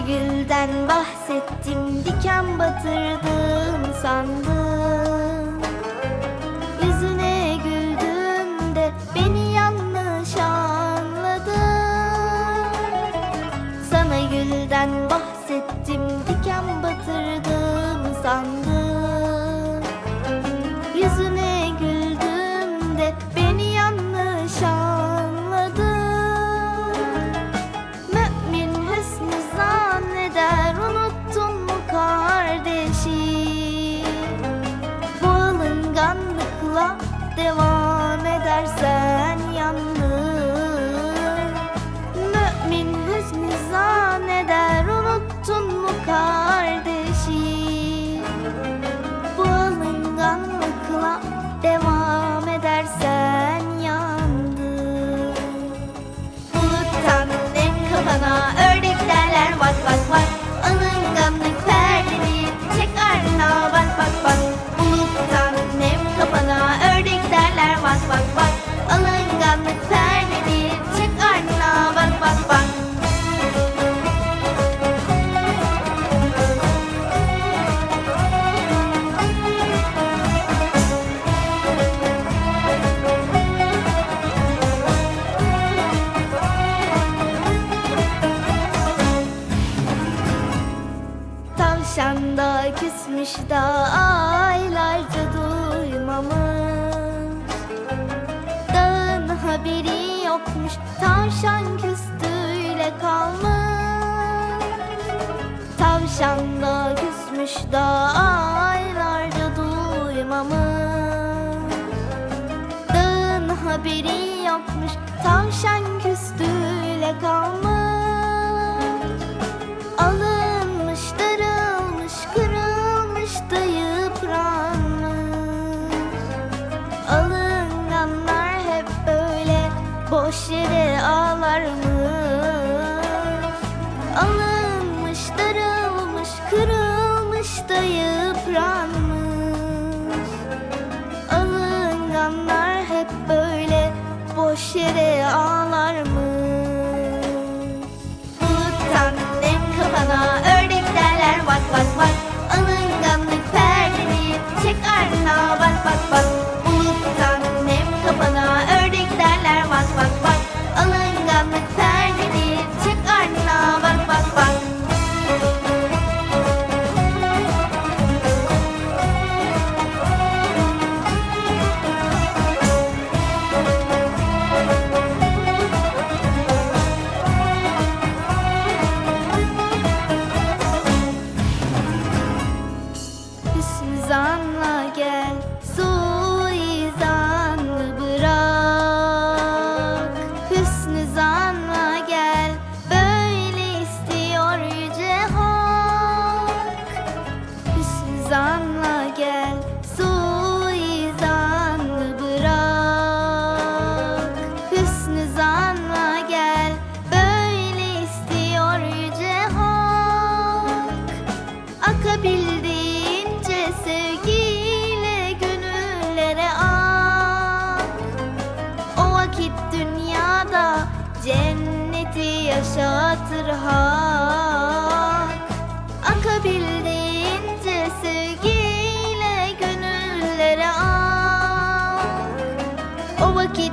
Gülden bahsettim diken batırdım sandım devam edersen yalnız Varmış da aylarca duymamış. Dağın haberi yokmuş Tavşan küstüyle kalmış. Tavşan da küsmüş da aylarca duymamış. Dağın haberi yokmuş Tavşan küstüyle kalmış. boş yere ağlar mı? Alınmış, darılmış, kırılmış da yıpranmış yaşatır hak. Akabildiğince sevgiyle gönüllere al. O vakit